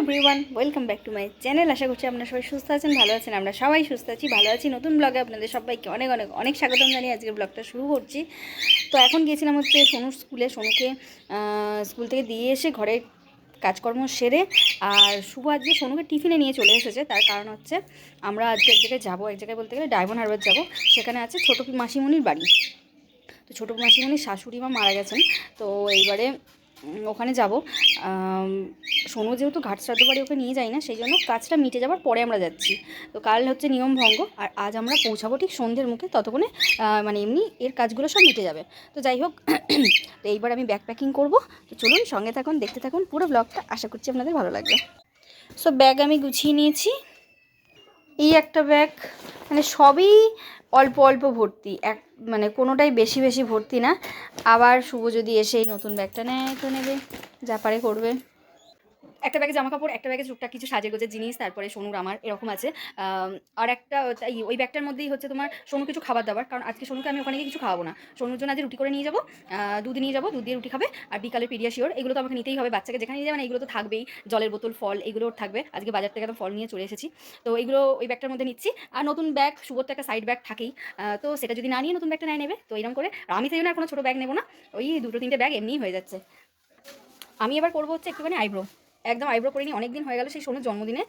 Everyone welcome back to my channel আশা করছি আপনারা সবাই সুস্থ আছেন, ভালো আছেন। আমরা সবাই সুস্থ আছি, ভালো আছি। নতুন ব্লগে আপনাদের সবাইকে অনেক অনেক অনেক স্বাগতম জানিয়ে আজকের ব্লগটা শুরু করছি। তো এখন গিয়েছিলাম হচ্ছে সোনুর স্কুলে। সোনুকে স্কুল থেকে দিয়ে এসে ঘরে কাজকর্ম সেরে আর শুভ আজকে সোনুকে টিফিনে নিয়ে চলে এসেছে। তার কারণ হচ্ছে আমরা আজকে এক জায়গায় যাব। এক জায়গায় বলতে গেলে ডায়মন্ড হারবার যাব। সেখানে আছে ছোটো মাসিমণির বাড়ি। তো ছোটো মাসিমণির শাশুড়ি মা মারা গেছেন। তো এইবারে ওখানে যাব। সোনু যেহেতু ঘাট শ্রাদ্ধ বাড়ি ওকে নিয়ে যাই না, সেই জন্য কাজটা মিটে যাওয়ার পরে আমরা যাচ্ছি। তো কাল হচ্ছে নিয়ম ভঙ্গ, আর আজ আমরা পৌঁছাবো ঠিক সন্ধ্যের মুখে, ততক্ষণে মানে এমনি এর কাজগুলো সব মিটে যাবে। তো যাই হোক, তো এইবার আমি ব্যাগ প্যাকিং করব। তো চলুন সঙ্গে থাকুন, দেখতে থাকুন পুরো ব্লগটা আশা করছি আপনাদের ভালো লাগবে। সো ব্যাগ আমি গুছিয়ে নিয়েছি। এই একটা ব্যাগ মানে সবই অল্প অল্প ভর্তি, এক মানে কোনোটাই বেশি বেশি ভর্তি না। আবার শুভ যদি এসেই নতুন ব্যাগটা নেয়, তো নেবে, যা পারে করবে। একটা ব্যাগে জামা কাপড় একটা ব্যাগে টুকটাক কিছু সাজে গোজের জিনিস, তারপরে সোনুর আমার এরকম আছে। আর একটা তাই ওই ব্যাগটার মধ্যেই হচ্ছে তোমার সোনু কিছু খাবার দাবার, কারণ আজকে সোনুকে আমি ওখানে গিয়ে কিছু খাওয়াবো না। সোনুর জন্য আজ রুটি করে নিয়ে যাব দুধ নিয়ে যাব, দুধ দিয়ে রুটি খাবে, আর বিকালে পিডিয়াশিওর এগুলো তো আমাকে নিতেই হবে বাচ্চাকে যেখানে নিয়ে যাবে না এগুলো তো থাকবেই, জলের বোতল, ফল, এগুলো থাকবে। আজকে বাজার থেকে ফল নিয়ে চলে এসেছি। তো এগুলো ওই ব্যাগটার মধ্যে নিচ্ছি। আর নতুন ব্যাগ শুভর তো একটা সাইড ব্যাগ থাকেই। তো সেটা যদি না নিয়ে নতুন ব্যাগটা নেয় নেবে, তো এরকম করে আমি সেই জন্য কোনো ছোটো ব্যাগ নেব না, ওই দুটো তিনটে ব্যাগ এমনিই হয়ে যাচ্ছে। আমি এবার করব হচ্ছে একটুখানি আইব্রো একদম আইব্রো করিনি অনেক দিন হয়ে গেল সেই সোনুর জন্মদিনে।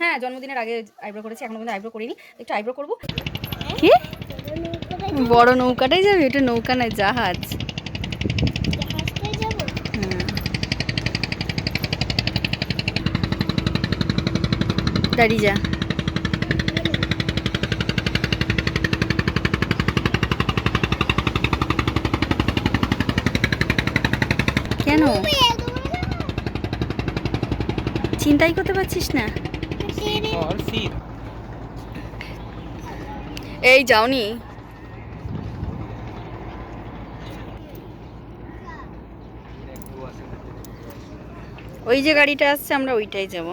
হ্যাঁ জন্মদিনের আগে আইব্রো করেছি, এখনও পর্যন্ত আইব্রো করিনি। একটু আইব্রো করব? কি? বড় নৌকাটাই যাবে, এটা নৌকা নয়, জাহাজ। কেন? চিন্তাই করতে পারছিস না? এই যাওনি। ওই যে গাড়িটা আসছে আমরা ওইটাই যাব।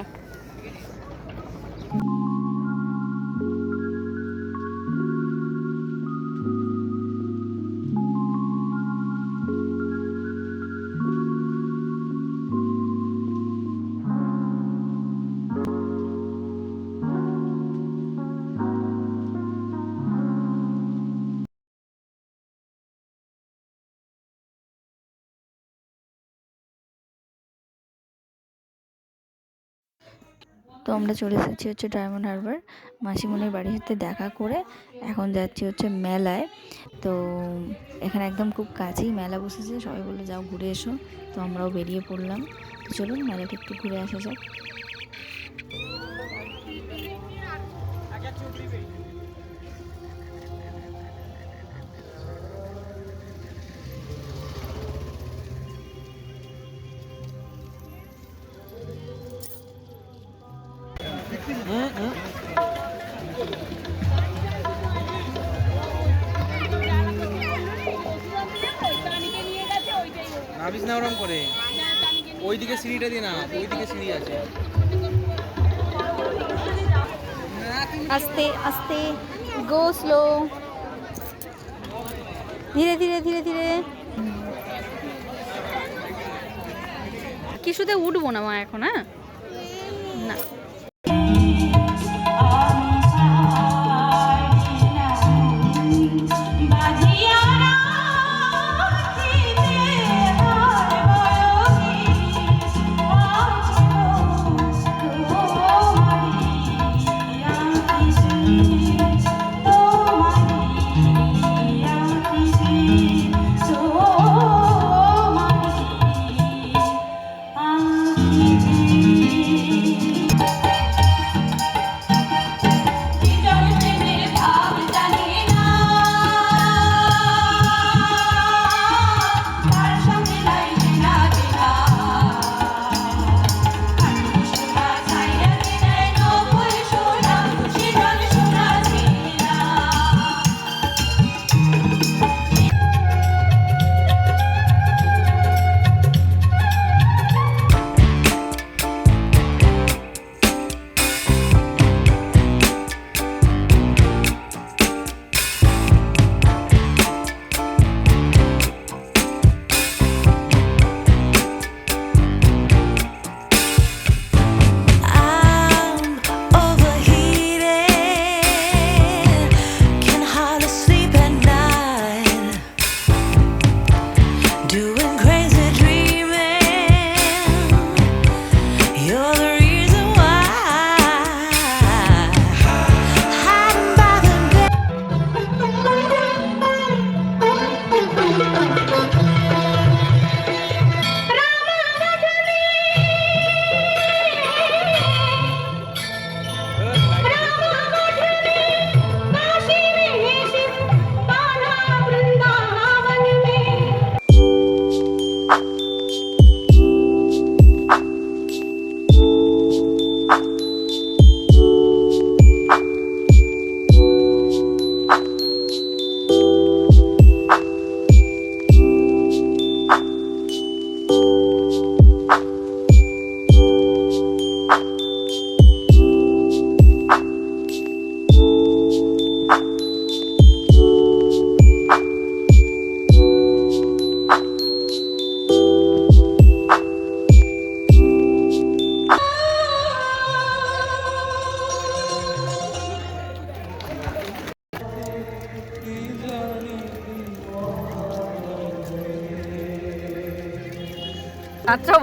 তো আমরা চলে এসেছি হচ্ছে ডায়মন্ড হারবার। মাসিমণির বাড়ির সাথে দেখা করে এখন যাচ্ছি হচ্ছে মেলায়। তো এখানে একদম খুব কাছেই মেলা বসেছে, সবাই বলে যাও ঘুরে এসো। তো আমরাও বেরিয়ে পড়লাম। তো চলুন মেলাটা একটু ঘুরে আসা যাক। নাবিস না ওরম করে? ওইদিকে সিঁড়িটা দিয়ে না ওইদিকে সিঁড়ি আছে। আস্তে আস্তে গো স্লো ধীরে ধীরে ধীরে ধীরে। কিছুতে উঠবো না মা এখন হ্যাঁ?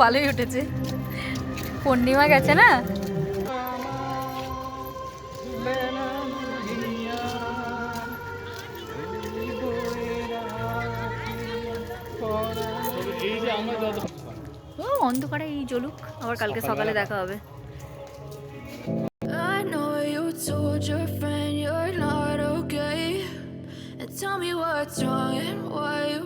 ভালোই উঠেছে পূর্ণিমা গেছে না ও অন্ধকারে এই জ্বলুক আবার কালকে সকালে দেখা হবে I know you told your friend you're not okay. And tell me what's wrong and why you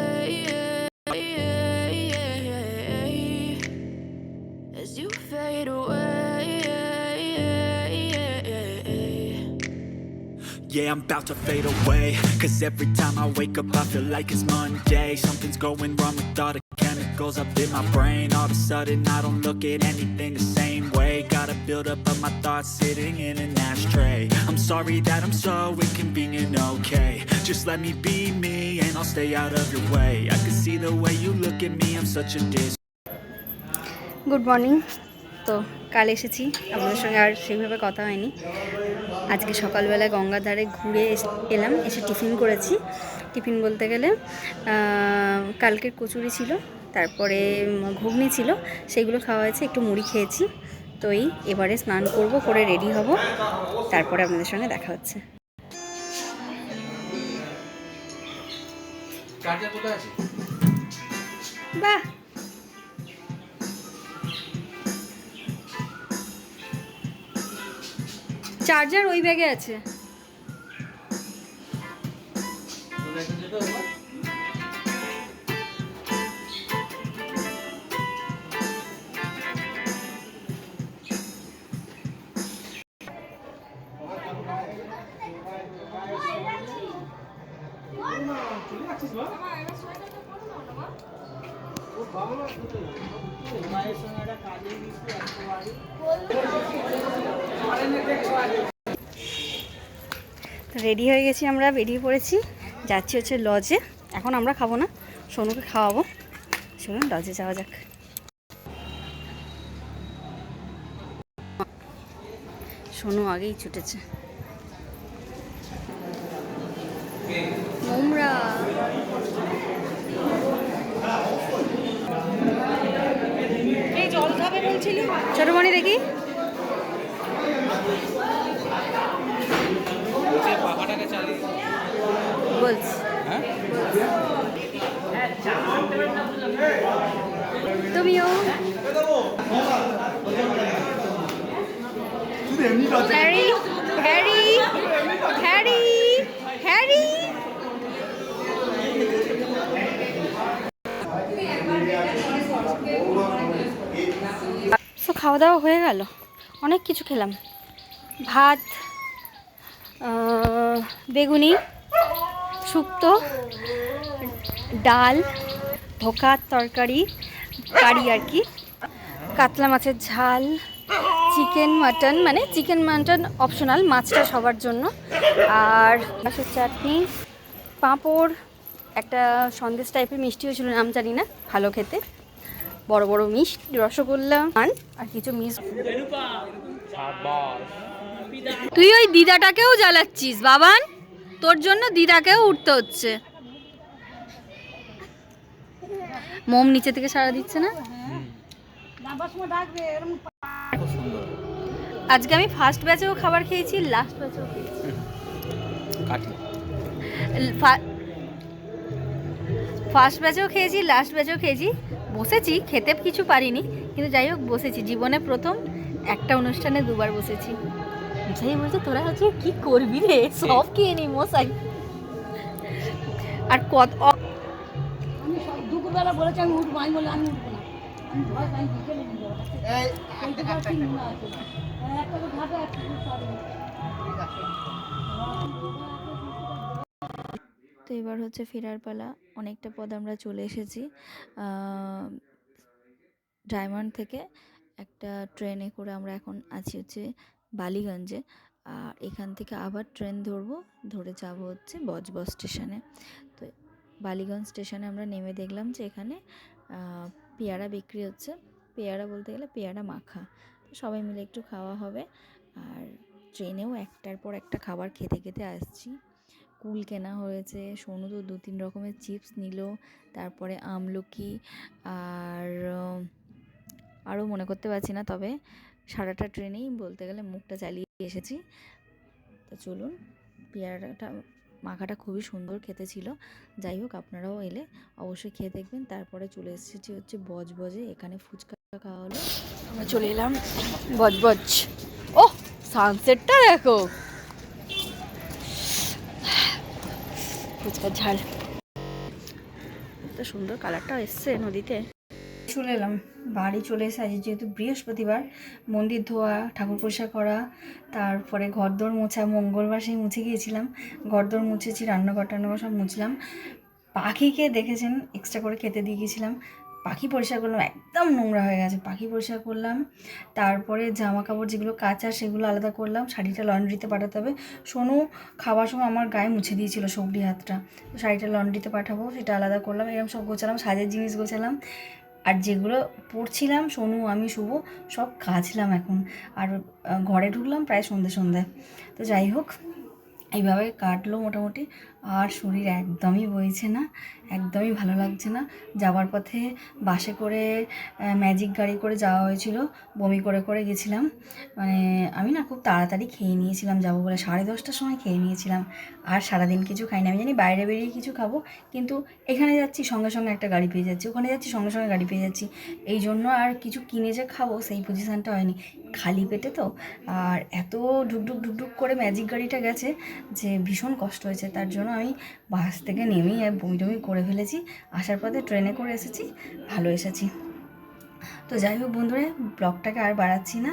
Yeah, I'm about to fade away. Cause every time I wake up, I feel like it's Monday. Something's going wrong with all the chemicals up in my brain. All of a sudden, I don't look at anything the same way. Gotta build up of my thoughts sitting in an ashtray. I'm sorry that I'm so inconvenient, okay? Just let me be me and I'll stay out of your way. I can see the way you look at me, I'm such a dis. Good morning তো কাল এসেছি আপনাদের সঙ্গে আর সেইভাবে কথা হয়নি আজকে সকালবেলায় গঙ্গার ধারে ঘুরে এস- এলাম এসে টিফিন করেছি। টিফিন বলতে গেলে কালকের কচুরি ছিল তারপরে ঘুগনি ছিল সেগুলো খাওয়া হয়েছে একটু মুড়ি খেয়েছি। তো এই এবারে স্নান করব করে রেডি হব তারপরে আপনাদের সঙ্গে দেখা হচ্ছে। বাহ! চার্জার ওই ব্যাগে আছে। রেডি হয়ে গেছি আমরা, বেরিয়ে পড়েছি। যাচ্ছি হচ্ছে লজে এখন আমরা খাব না, সোনুকে খাওয়াবো। শুনুন লজে যাওয়া যাক। সোনু আগেই ছুটেছে। নোংরা ছোট মনি দেখি। বলছে। তুমিও? হ্যারি হ্যারি হ্যারি তো খাওয়া দাওয়া হয়ে গেল। অনেক কিছু খেলাম। ভাত বেগুনি, শুক্তো, ডাল ধোকার তরকারি, কারি আর কি। কাতলা মাছের ঝাল, চিকেন মাটন মানে চিকেন মাটন অপশনাল মাছটা সবার জন্য। আর মাছের চাটনি, পাঁপড়, একটা সন্দেশ টাইপের মিষ্টি হয়েছিল নাম জানি না, ভালো খেতে। বড় বড় মিষ্টি রসগোল্লা পান আর কিছু মিস তুই ওই দিদাটাকেও জ্বালাচ্ছিস বাবান। তোর জন্য দিদাকেও উঠতে হচ্ছে। মোম নিচে থেকে সারা দিচ্ছে না? আজকে আমি ফার্স্ট ব্যাচেও খাবার খেয়েছি লাস্ট ব্যাচেও খেয়েছি। ফার্স্ট ব্যাচেও খেয়েছি লাস্ট ব্যাচেও খেয়েছি। বসেছি খেতে কিছু পারিনি কিন্তু যাই হোক বসেছি। জীবনে প্রথম একটা অনুষ্ঠানে দুবার বসেছি। যাই বলছে তোরা হচ্ছে কি করবি রে? সব খেয়ে নি মশাই। আর কত আমি সব দুপুরবেলা বলেছি আমি উঠবো আমি বললাম আমি উঠবো না। একটা তো এবার হচ্ছে ফেরার পালা, অনেকটা পদ আমরা চলে এসেছি। ডায়মন্ড থেকে একটা ট্রেনে করে আমরা এখন আছি হচ্ছে বালিগঞ্জে। আর এখান থেকে আবার ট্রেন ধরবো, ধরে যাব হচ্ছে বজবজ স্টেশনে। তো বালিগঞ্জ স্টেশনে আমরা নেমে দেখলাম যে এখানে পেয়ারা বিক্রি হচ্ছে। পেয়ারা বলতে গেলে পেয়ারা মাখা। তো সবাই মিলে একটু খাওয়া হবে। আর ট্রেনেও একটার পর একটা খাবার খেতে খেতে আসছি। কুল কেনা হয়েছে। সোনু তো দু তিন রকমের চিপস নিল, তারপরে আমলকি আর আরও মনে করতে পারছি না, তবে সারাটা ট্রেনেই বলতে গেলে মুখটা চালিয়ে এসেছি। তো চলুন, পেয়ারাটা, মাখাটা খুবই সুন্দর খেতে ছিল। যাই হোক, আপনারাও এলে অবশ্যই খেয়ে দেখবেন। তারপরে চলে এসেছি হচ্ছে বজবজে, এখানে ফুচকা খাওয়া হলো। আমরা চলে এলাম বজবজ। ও সানসেটটা দেখো! ফুচকার ঝাল। তো সুন্দর কালারটা এসছে নদীতে। চলে এলাম, বাড়ি চলে এসে আজ যেহেতু বৃহস্পতিবার, মন্দির ধোয়া, ঠাকুর পরিষ্কার করা, তারপরে ঘরদোর মোছা, মঙ্গলবার সেই মুছে গিয়েছিলাম। ঘরদোর মুছেছি রান্নাঘর টান্নাঘর সব মুছলাম। পাখিকে দেখেছেন এক্সট্রা করে খেতে দিয়ে গেছিলাম পাখি পরিষ্কার করলাম, একদম নোংরা হয়ে গেছে। পাখি পরিষ্কার করলাম, তারপরে জামা কাপড় যেগুলো কাঁচা সেগুলো আলাদা করলাম, শাড়িটা লন্ড্রিতে পাঠাতে হবে। সোনু খাবার সময় আমার গায়ে মুছে দিয়েছিল সবজি হাতটা, তো শাড়িটা লন্ড্রিতে পাঠাবো, সেটা আলাদা করলাম, এরকম সব গোছালাম, সাজের জিনিস গোছালাম। আর যেগুলো পড়ছিলাম সোনু, আমি, শুভ, সব কাচলাম এখন। আর ঘরে ঢুকলাম প্রায় সন্ধে সন্ধে তো যাই হোক, এইভাবে কাটলো মোটামুটি। আর শরীর একদমই বইছে না, একদমই ভালো লাগছে না। যাওয়ার পথে বাসে করে ম্যাজিক গাড়ি করে যাওয়া হয়েছিল, বমি করে করে গেছিলাম। মানে আমি না খুব তাড়াতাড়ি খেয়ে নিয়েছিলাম, যাব বলে সাড়ে দশটার সময় খেয়ে নিয়েছিলাম। আর সারাদিন কিছু খাইনি, আমি জানি বাইরে বেরিয়ে কিছু খাব, কিন্তু এখানে যাচ্ছি সঙ্গে সঙ্গে একটা গাড়ি পেয়ে যাচ্ছি, ওখানে যাচ্ছি সঙ্গে সঙ্গে গাড়ি পেয়ে যাচ্ছি। এই জন্য আর কিছু কিনে যে খাব সেই পজিশানটা হয়নি। খালি পেটে তো, আর এত ঢুকঢুক ঢুকঢুক করে ম্যাজিক গাড়িটা গেছে যে ভীষণ কষ্ট হয়েছে, তার জন্য আমি বাস থেকে নেমেই বমি টমি করে ফেলেছি। আসার পথে ট্রেনে করে এসেছি। ভালো এসেছি। তো যাই হোক বন্ধুরা, ব্লগটাকে আর বাড়াচ্ছি না।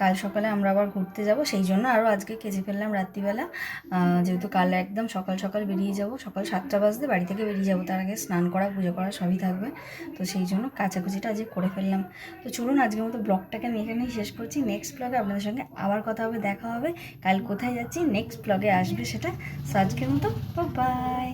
কাল সকালে আমরা আবার ঘুরতে যাব, সেই জন্য আরও আজকে কেচে ফেললাম রাত্রিবেলা। যেহেতু কাল একদম সকাল সকাল বেরিয়ে যাব, সকাল সাতটা বাজতে বাড়ি থেকে বেরিয়ে যাব, তার আগে স্নান করা, পুজো করা সবই থাকবে। তো সেই জন্য কাচাকুচিটা আজকে করে ফেললাম। তো চলুন আজকের মতো ব্লগটাকে আমি এখানেই শেষ করছি। নেক্সট ব্লগে আপনাদের সঙ্গে আবার কথা হবে, দেখা হবে। কাল কোথায় যাচ্ছি, নেক্সট ব্লগে আসবে সেটা। আজকের মতো বাই